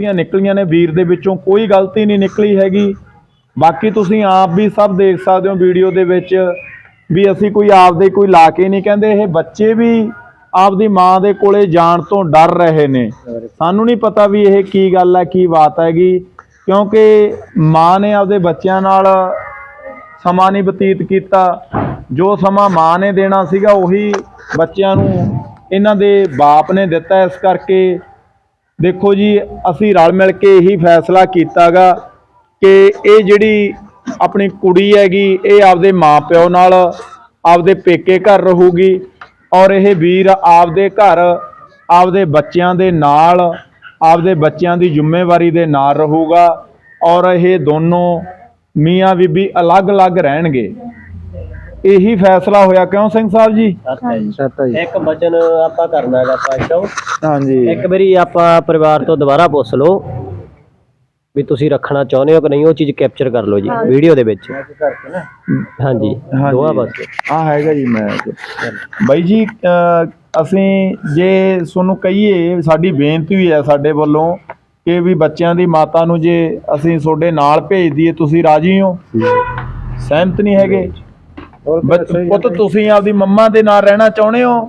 ਗਲਤੀਆਂ ਨਿਕਲੀਆਂ ਨੇ, ਵੀਰ ਦੇ ਵਿੱਚੋਂ ਕੋਈ ਗਲਤੀ ਨਹੀਂ ਨਿਕਲੀ ਹੈਗੀ। ਬਾਕੀ ਤੁਸੀਂ ਆਪ ਵੀ ਸਭ ਦੇਖ ਸਕਦੇ ਹੋ ਵੀਡੀਓ ਦੇ ਵਿੱਚ ਵੀ ਅਸੀਂ ਕੋਈ ਆਪਦੇ ਕੋਈ ਲਾ ਕੇ ਨਹੀਂ ਕਹਿੰਦੇ, ਇਹ ਬੱਚੇ ਵੀ ਆਪਦੀ ਮਾਂ ਦੇ ਕੋਲੇ ਜਾਣ ਤੋਂ ਡਰ ਰਹੇ ਨੇ। ਸਾਨੂੰ ਨਹੀਂ ਪਤਾ ਵੀ ਇਹ ਕੀ ਗੱਲ ਹੈ, ਕੀ ਬਾਤ ਹੈਗੀ, ਕਿਉਂਕਿ ਮਾਂ ਨੇ ਆਪਦੇ ਬੱਚਿਆਂ ਨਾਲ ਸਮਾਂ ਨਹੀਂ ਬਤੀਤ ਕੀਤਾ। ਜੋ ਸਮਾਂ ਮਾਂ ਨੇ ਦੇਣਾ ਸੀਗਾ, ਉਹੀ ਬੱਚਿਆਂ ਨੂੰ ਇਹਨਾਂ ਦੇ ਬਾਪ ਨੇ ਦਿੱਤਾ। ਇਸ ਕਰਕੇ ਦੇਖੋ ਜੀ, ਅਸੀਂ ਰਲ ਮਿਲ ਕੇ ਇਹੀ ਫੈਸਲਾ ਕੀਤਾਗਾ ਕਿ ਇਹ ਜਿਹੜੀ ਆਪਣੀ ਕੁੜੀ ਹੈਗੀ, ਇਹ ਆਪਦੇ ਮਾਪਿਓ ਨਾਲ ਆਪਦੇ ਪੇਕੇ ਘਰ ਰਹੂਗੀ ਔਰ ਇਹ ਵੀਰ ਆਪਦੇ ਘਰ ਆਪਦੇ ਬੱਚਿਆਂ ਦੇ ਨਾਲ, ਆਪਦੇ ਬੱਚਿਆਂ ਦੀ ਜ਼ਿੰਮੇਵਾਰੀ ਦੇ ਨਾਲ ਰਹੂਗਾ ਔਰ ਇਹ ਦੋਨੋਂ ਮੀਆਂ ਬੀਬੀ ਅਲੱਗ-ਅਲੱਗ ਰਹਿਣਗੇ। ਇਹੀ ਫੈਸਲਾ ਹੋਇਆ ਕਿਉਂ ਸਿੰਘ ਸਾਹਿਬ ਜੀ? ਸੱਤਾ ਜੀ। ਇੱਕ ਬਚਨ ਆਪਾਂ ਕਰਨਾ ਹੈਗਾ ਪਾਸ਼ਾ ਹਾਂਜੀ। ਇੱਕ ਵਾਰੀ ਆਪਾਂ ਪਰਿਵਾਰ ਤੋਂ ਦੁਬਾਰਾ ਪੁੱਛ ਲਓ ਵੀ ਤੁਸੀਂ ਰੱਖਣਾ ਚਾਹੁੰਦੇ ਹੋ ਕਿ ਨਹੀਂ ਉਹ ਚੀਜ਼ ਕੈਪਚਰ ਕਰ ਲਓ ਜੀ ਵੀਡੀਓ ਦੇ ਵਿੱਚ। ਹਾਂਜੀ ਦੋਆ ਬਸ ਆ ਹੈਗਾ ਜੀ ਮੈਂ। ਬਾਈ ਜੀ ਅਸੀਂ ਜੇ ਤੁਹਾਨੂੰ ਕਹੀਏ ਸਾਡੀ ਬੇਨਤੀ ਵੀ ਹੈ ਸਾਡੇ ਵੱਲੋਂ ਕਿ ਵੀ ਬੱਚਿਆਂ ਦੀ ਮਾਤਾ ਨੂੰ ਜੇ ਅਸੀਂ ਤੁਹਾਡੇ ਨਾਲ ਭੇਜ ਦਈਏ ਤੁਸੀਂ ਰਾਜੀ ਹੋ? ਸਹਿਮਤ ਨਹੀਂ ਹੈਗੇ? ਬੱਚ- ਪੁੱਤ ਤੁਸੀਂ ਆਪਦੀ ਮੰਮਾ ਦੇ ਨਾਲ ਰਹਿਣਾ ਚਾਹੁੰਦੇ ਹੋ?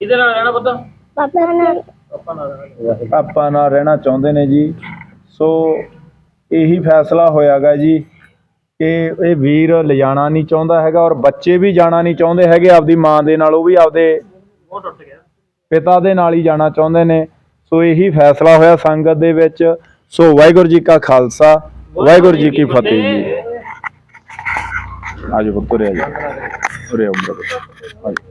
ਕਿਹਦੇ ਨਾਲ ਰਹਿਣਾ ਪੁੱਤ? ਪਾਪਾ ਨਾਲ। ਪਾਪਾ ਨਾਲ ਰਹਿਣਾ ਚਾਹੁੰਦੇ ਨੇ ਜੀ। ਸੋ ਇਹੀ ਫੈਸਲਾ ਹੋਇਆਗਾ ਜੀ ਕਿ ਇਹ ਵੀਰ ਲਿਜਾਣਾ ਨਹੀਂ ਚਾਹੁੰਦਾ ਹੈਗਾ ਔਰ ਬੱਚੇ ਵੀ ਜਾਣਾ ਨਹੀਂ ਚਾਹੁੰਦੇ ਹੈਗੇ। ਆਪਦੀ ਮਾਂ ਦੇ ਨਾਲ ਉਹ ਵੀ ਆਪਦੇ ਉਹ ਟੁੱਟ ਗਿਆ। ਪਿਤਾ ਦੇ ਨਾਲ ਹੀ ਜਾਣਾ ਚਾਹੁੰਦੇ ਨੇ। ਸੋ ਇਹੀ ਫੈਸਲਾ ਹੋਇਆ ਸੰਗਤ ਦੇ ਵਿੱਚ। ਸੋ ਵਾਹਿਗੁਰੂ ਜੀ ਕਾ ਖਾਲਸਾ ਵਾਹਿਗੁਰੂ ਜੀ ਕੀ ਫਤਿਹ ਜੀ। ਆਜੋ ਪੁੱਤਰ ਆਜੋ ਉਰੇ ਆਓ ਮੇਰਾ